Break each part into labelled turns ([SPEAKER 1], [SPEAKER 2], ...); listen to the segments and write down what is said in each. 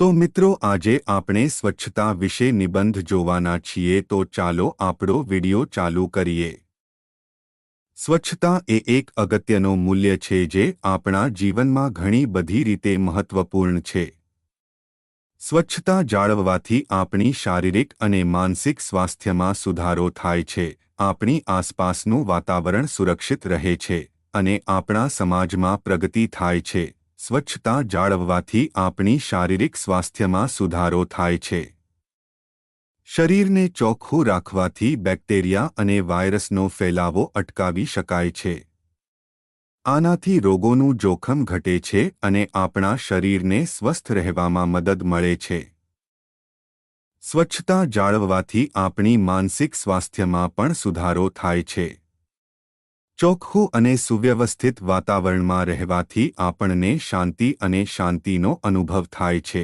[SPEAKER 1] તો મિત્રો, આજે આપણે સ્વચ્છતા વિશે નિબંધ જોવાના છીએ. તો ચાલો આપણો વિડિયો ચાલુ કરીએ. સ્વચ્છતા એ એક અગત્યનો મૂલ્ય છે જે આપણા જીવનમાં ઘણી બધી રીતે મહત્વપૂર્ણ છે. સ્વચ્છતા જાળવવાથી આપણી શારીરિક અને માનસિક સ્વાસ્થ્યમાં સુધારો થાય છે. આપણી આસપાસનું વાતાવરણ સુરક્ષિત રહે છે અને આપણા સમાજમાં પ્રગતિ થાય છે. સ્વચ્છતા જાળવવાથી આપણી શારીરિક સ્વાસ્થ્યમાં સુધારો થાય છે. શરીરને ચોખ્ખું રાખવાથી બેક્ટેરિયા અને વાયરસનો ફેલાવો અટકાવી શકાય છે. આનાથી રોગોનું જોખમ ઘટે છે અને આપણા શરીરને સ્વસ્થ રહેવામાં મદદ મળે છે. સ્વચ્છતા જાળવવાથી આપણી માનસિક સ્વાસ્થ્યમાં પણ સુધારો થાય છે. ચોખ્ખું અને સુવ્યવસ્થિત વાતાવરણમાં રહેવાથી આપણને શાંતિ અને શાંતિનો અનુભવ થાય છે.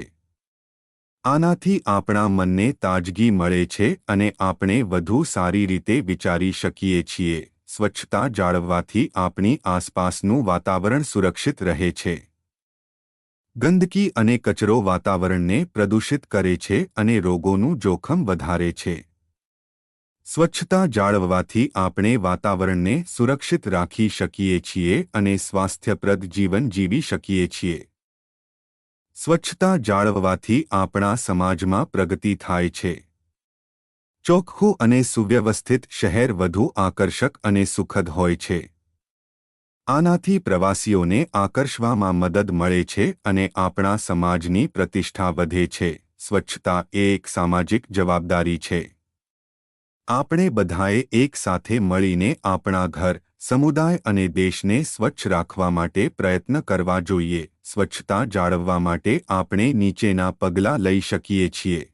[SPEAKER 1] આનાથી આપણા મનને તાજગી મળે છે અને આપણે વધુ સારી રીતે વિચારી શકીએ છીએ. સ્વચ્છતા જાળવવાથી આપણી આસપાસનું વાતાવરણ સુરક્ષિત રહે છે. ગંદકી અને કચરો વાતાવરણને પ્રદૂષિત કરે છે અને રોગોનું જોખમ વધારે છે. સ્વચ્છતા જાળવવાથી આપણે વાતાવરણને સુરક્ષિત રાખી શકીએ છીએ અને સ્વાસ્થ્યપ્રદ જીવન જીવી શકીએ છીએ. સ્વચ્છતા જાળવવાથી આપણા સમાજમાં પ્રગતિ થાય છે. ચોખ્ખું અને સુવ્યવસ્થિત શહેર વધુ આકર્ષક અને સુખદ હોય છે. આનાથી પ્રવાસીઓને આકર્ષવામાં મદદ મળે છે અને આપણા સમાજની પ્રતિષ્ઠા વધે છે. સ્વચ્છતા એ એક સામાજિક જવાબદારી છે. આપણે બધાએ એક સાથે મળીને આપણા ઘર, સમુદાય અને દેશને સ્વચ્છ રાખવા માટે પ્રયત્ન કરવા જોઈએ. સ્વચ્છતા જાળવવા માટે આપણે નીચેના પગલાં લઈ શકીએ છીએ.